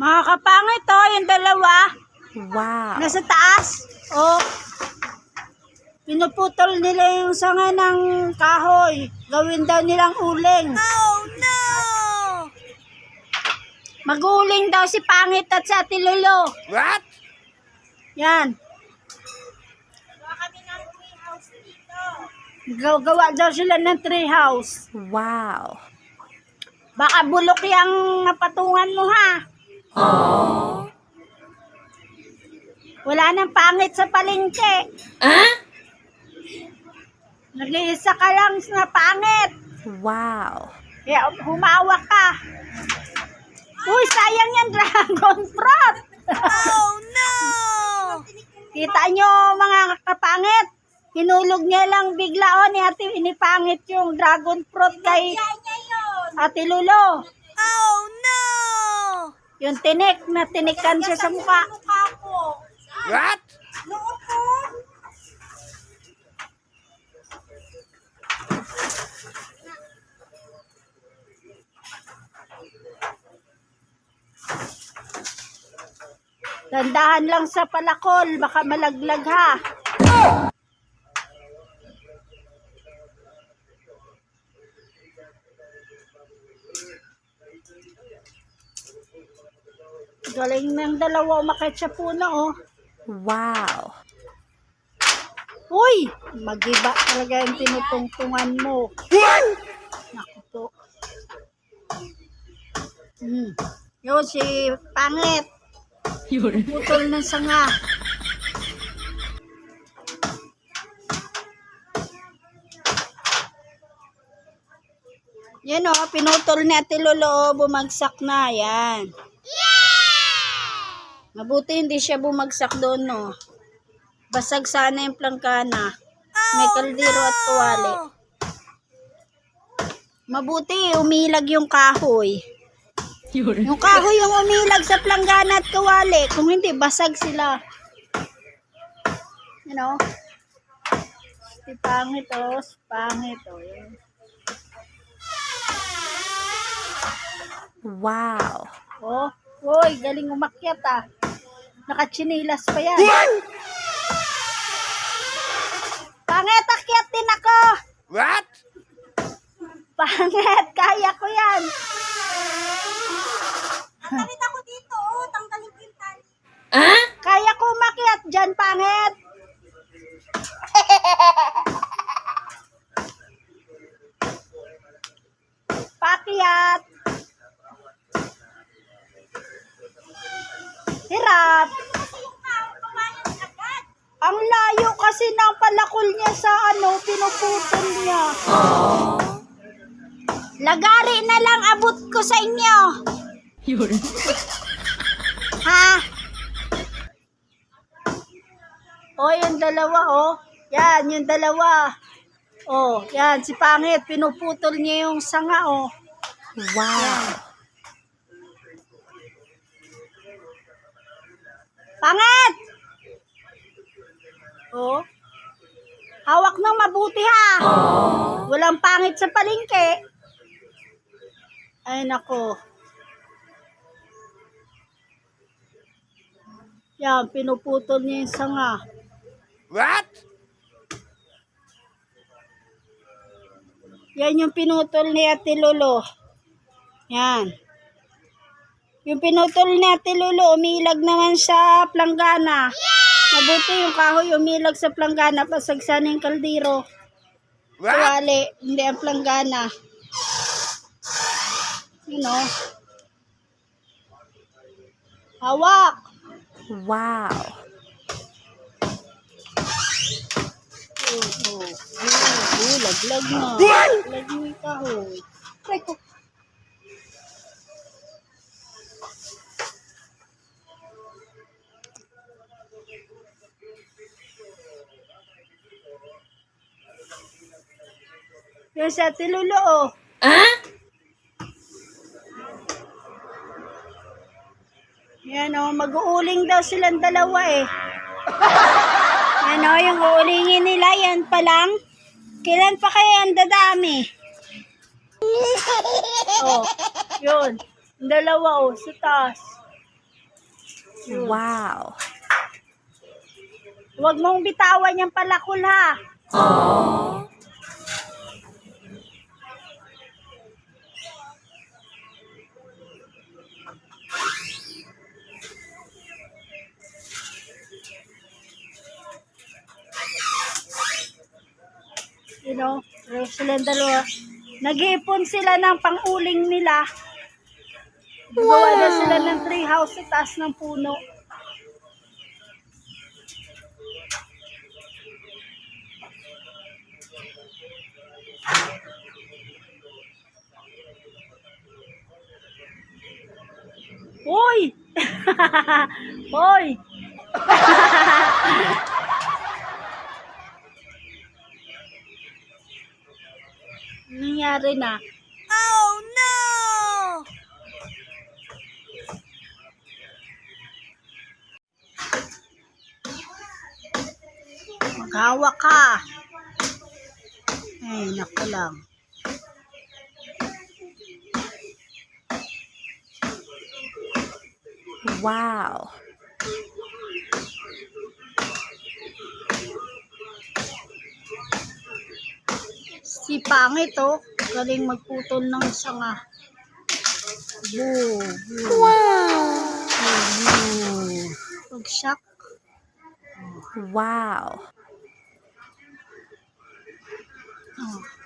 Mga kapangit to, yung dalawa. Wow. Nasa taas. Oh. Pinuputol nila yung sanga ng kahoy. Gawin daw nilang uling. Oh no! Maguling daw si Pangit at si Ate Lolo. What? Yan. Gawa daw sila ng treehouse. Wow. Baka bulok yung napatungan mo ha. Wala nang pangit sa palengke. Ah? Nag-iisa ka lang na pangit. Wow. Kaya humawak ka. Uy, sayang yan, dragon fruit. Oh no! Kita nyo, mga kapangit. Hinulog niya lang bigla o ni ate inipangit yung dragon fruit kay ate Lulo. Yung tinik na tinikan siya sa mukha. What? Dandahan lang sa palakol, baka malaglag ha. Galing ng dalawa umakit sa puno oh. Wow. Uy! Magiba talaga yung tinutungtungan mo. Naku po. Hmm. Yun si Pangit. Putol ng sanga. Yan o, pinutol ni Ate Lolo, bumagsak na, yan. Mabuti hindi siya bumagsak doon, no. Basag sana yung plangkana. May kaldero at tuwali. Mabuti, umilag yung kahoy. Yung kahoy yung umilag sa planggana at kawali. Kung hindi, basag sila. You know? Si pangit oh, si pangit oh. Yan. Wow. Oh, oy, galing umakyat ah. Nakatsinilas pa yan. Pangit, akyat din ako. What? Pangit, kaya ko yan. Tanggalin ako dito, oh. Tanggalin ko yung tali. Kaya ko umakyat dyan, pangit. Pakyat. Hirap. Ang layo kasi ng palakol niya sa ano, pinuputol niya. Lagari na lang abot ko sa inyo. Ha? O, yung dalawa, oh. Yan, yung dalawa. Oh, yan, si Pangit, pinuputol niya yung sanga, oh. Wow. Pangit! Oh. Hawak ng mabuti, ha? Walang pangit sa palengke. Ay, nako. Yan, pinuputol niya yung sanga. What? Yan yung pinutol ni Ate Lolo. Yan. Yung pinutol ni Ate Lolo, umilag naman sa planggana. Mabuti yung kahoy umilag sa planggana, pasag sana yung kaldero. What? Tuwali, hindi ang planggana. You know. Hawak. Wow. Oh, oh, oh, oh, laglag na. Laglag na yung kahoy. Try Yan sa Ate Lolo, oh. Yan, oh. Mag-uuling daw silang dalawa, eh. Yan, oh. Yung uulingin nila, yan pa lang. Kailan pa kaya ang dadami? oh, yun. Dalawa, oh. Sa taas. Wow. Huwag mong bitawan yung palakol ha. You know, silang dalawa. Nag-iipon sila ng pang-uling nila. Gawa na sila ng tree house sa taas ng puno. Hoy! Hoy! Nangyari na. Oh no! Maghawa ka. Ay, naku lang. Wow. Si Pangit, oh. Galing magputol ng sanga. Boo. Boo. Wow. Boo. Pag-shock. Wow. Oh.